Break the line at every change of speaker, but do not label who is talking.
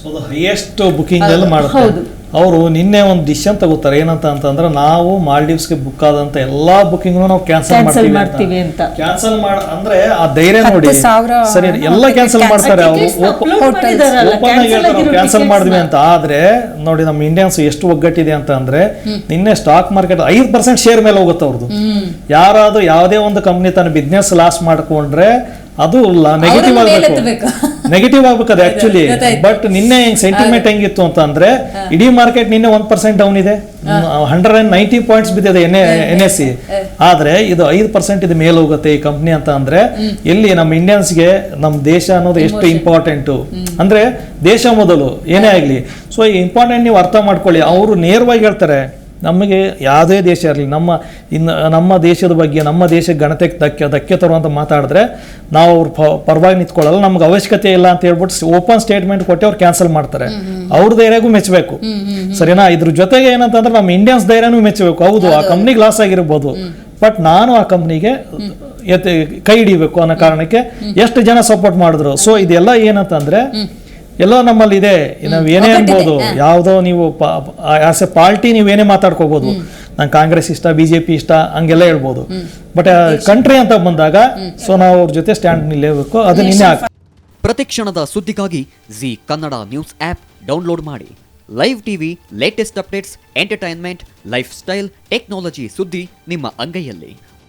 So highest booking ಅಲ್ಲಿ ಅವರು ನಿನ್ನೆ ಒಂದು ಡಿಸಿಷನ್ ತಗೋತಾರೆ. ಏನಂತ ಅಂತಂದ್ರೆ ನಾವು ಮಾಲ್ಡೀವ್ಸ್ಗೆ ಬುಕ್ ಆದಂತ ಎಲ್ಲಾ ಬುಕಿಂಗ್ ನಾವು ಕ್ಯಾನ್ಸಲ್ ಮಾಡ್ತೀವಿ
ಅಂತ.
ಕ್ಯಾನ್ಸಲ್ ಮಾಡ ಅಂದ್ರೆ ಆ ಧೈರ್ಯ ನೋಡಿ. ಸರಿ ಎಲ್ಲ ಕ್ಯಾನ್ಸಲ್ ಮಾಡ್ತಾರೆ
ಅವರು.
ಕ್ಯಾನ್ಸಲ್ ಮಾಡಿದ್ವಿ ಅಂತ. ಆದ್ರೆ ನೋಡಿ ನಮ್ಮ ಇಂಡಿಯನ್ಸ್ ಎಷ್ಟು ಒಗ್ಗಟ್ಟಿದೆ ಅಂತ ಅಂದ್ರೆ ನಿನ್ನೆ ಸ್ಟಾಕ್ ಮಾರ್ಕೆಟ್ ಐದು ಪರ್ಸೆಂಟ್ ಶೇರ್ ಮೇಲೆ ಹೋಗುತ್ತೆ ಅವ್ರದ್ದು ಯಾರಾದ್ರೂ ಯಾವುದೇ ಒಂದು ಕಂಪ್ನಿ ತನ್ನ ಬಿಸ್ನೆಸ್ ಲಾಸ್ ಮಾಡ್ಕೊಂಡ್ರೆ ಅದು ನೆಗೆಟಿವ್ ಆಗ್ಬೇಕು. ನೆಗೆಟಿವ್ ಆಗ್ಬೇಕು ಅದು ಆಕ್ಚುಲಿ ಬಟ್ ನಿನ್ನೆ ಸೆಂಟಿಮೆಂಟ್ ಹೆಂಗಿತ್ತು ಅಂತ ಅಂದ್ರೆ ಇಡೀ ಮಾರ್ಕೆಟ್ ನಿನ್ನೆ ಒಂದ್ ಪರ್ಸೆಂಟ್ ಡೌನ್ ಇದೆ. ಹಂಡ್ರೆಡ್ ಅಂಡ್ ನೈಂಟಿ ಪಾಯಿಂಟ್ಸ್ ಬಿದ್ದಿದೆ ಎನ್ ಎನ್ ಎಸ್ ಸಿ. ಆದ್ರೆ ಇದು ಐದು ಪರ್ಸೆಂಟ್ ಇದು ಮೇಲೆ ಹೋಗುತ್ತೆ ಈ ಕಂಪ್ನಿ ಅಂತ ಅಂದ್ರೆ ಎಲ್ಲಿ ನಮ್ಮ ಇಂಡಿಯನ್ಸ್ಗೆ ನಮ್ಮ ದೇಶ ಅನ್ನೋದು ಎಷ್ಟು ಇಂಪಾರ್ಟೆಂಟು ಅಂದ್ರೆ ದೇಶ ಮೊದಲು ಏನೇ ಆಗ್ಲಿ. ಸೊ ಈ ಇಂಪಾರ್ಟೆಂಟ್ ನೀವು ಅರ್ಥ ಮಾಡ್ಕೊಳ್ಳಿ ಅವರು ನೇರವಾಗಿ ಹೇಳ್ತಾರೆ ನಮಗೆ ಯಾವುದೇ ದೇಶ ಇರಲಿ ನಮ್ಮ ಇನ್ನು ನಮ್ಮ ದೇಶದ ಬಗ್ಗೆ ನಮ್ಮ ದೇಶಕ್ಕೆ ಗಣತೆಗೆ ಧಕ್ಕೆ ಧಕ್ಕೆ ತರುವಂತ ಮಾತಾಡಿದ್ರೆ ನಾವು ಅವ್ರ ಪರವಾಗಿ ನಿಂತ್ಕೊಳ್ಳಲ್ಲ ನಮ್ಗೆ ಅವಶ್ಯಕತೆ ಇಲ್ಲ ಅಂತ ಹೇಳ್ಬಿಟ್ಟು ಓಪನ್ ಸ್ಟೇಟ್ಮೆಂಟ್ ಕೊಟ್ಟು ಅವ್ರು ಕ್ಯಾನ್ಸಲ್ ಮಾಡ್ತಾರೆ. ಅವ್ರ ಧೈರ್ಯಗೂ ಮೆಚ್ಚಬೇಕು. ಸರಿನಾ? ಇದ್ರ ಜೊತೆಗೆ ಏನಂತಂದ್ರೆ ನಮ್ಮ ಇಂಡಿಯನ್ಸ್ ಧೈರ್ಯನೂ ಮೆಚ್ಚಬೇಕು. ಹೌದು ಆ ಕಂಪ್ನಿಗೆ ಲಾಸ್ ಆಗಿರ್ಬೋದು. ಬಟ್ ನಾನು ಆ ಕಂಪ್ನಿಗೆ ಕೈ ಹಿಡಿಬೇಕು ಅನ್ನೋ ಕಾರಣಕ್ಕೆ ಎಷ್ಟು ಜನ ಸಪೋರ್ಟ್ ಮಾಡಿದ್ರು? ಸೊ ಇದೆಲ್ಲ ಏನಂತಂದ್ರೆ ಎಲ್ಲೋ ನಮ್ಮಲ್ಲಿ ಇದೆ. ನಾವು ಏನೇ ಅನ್ಬೋದು ಯಾವುದೋ ನೀವು ಆಸ್ ಎ ಪಾರ್ಟಿ ನೀವೇನೇ ಏನೇ ಮಾತಾಡ್ಕೋಬಹುದು ನಂಗೆ ಕಾಂಗ್ರೆಸ್ ಇಷ್ಟ ಬಿ ಜೆ ಪಿ ಇಷ್ಟ ಹಂಗೆಲ್ಲ ಹೇಳ್ಬೋದು. ಬಟ್ ಕಂಟ್ರಿ ಅಂತ ಬಂದಾಗ ಸೊ ನಾವು ಅವ್ರ ಜೊತೆ ಸ್ಟ್ಯಾಂಡ್ ನಿಲ್ಲೇಬೇಕು ಅದು ನಿನ್ನೆ ಪ್ರತಿ
ಪ್ರತಿಕ್ಷಣದ ಸುದ್ದಿಗಾಗಿ Zee Kannada news app download ಮಾಡಿ. Live TV latest updates entertainment lifestyle technology ಸುದ್ದಿ ನಿಮ್ಮ ಅಂಗೈಯಲ್ಲಿ.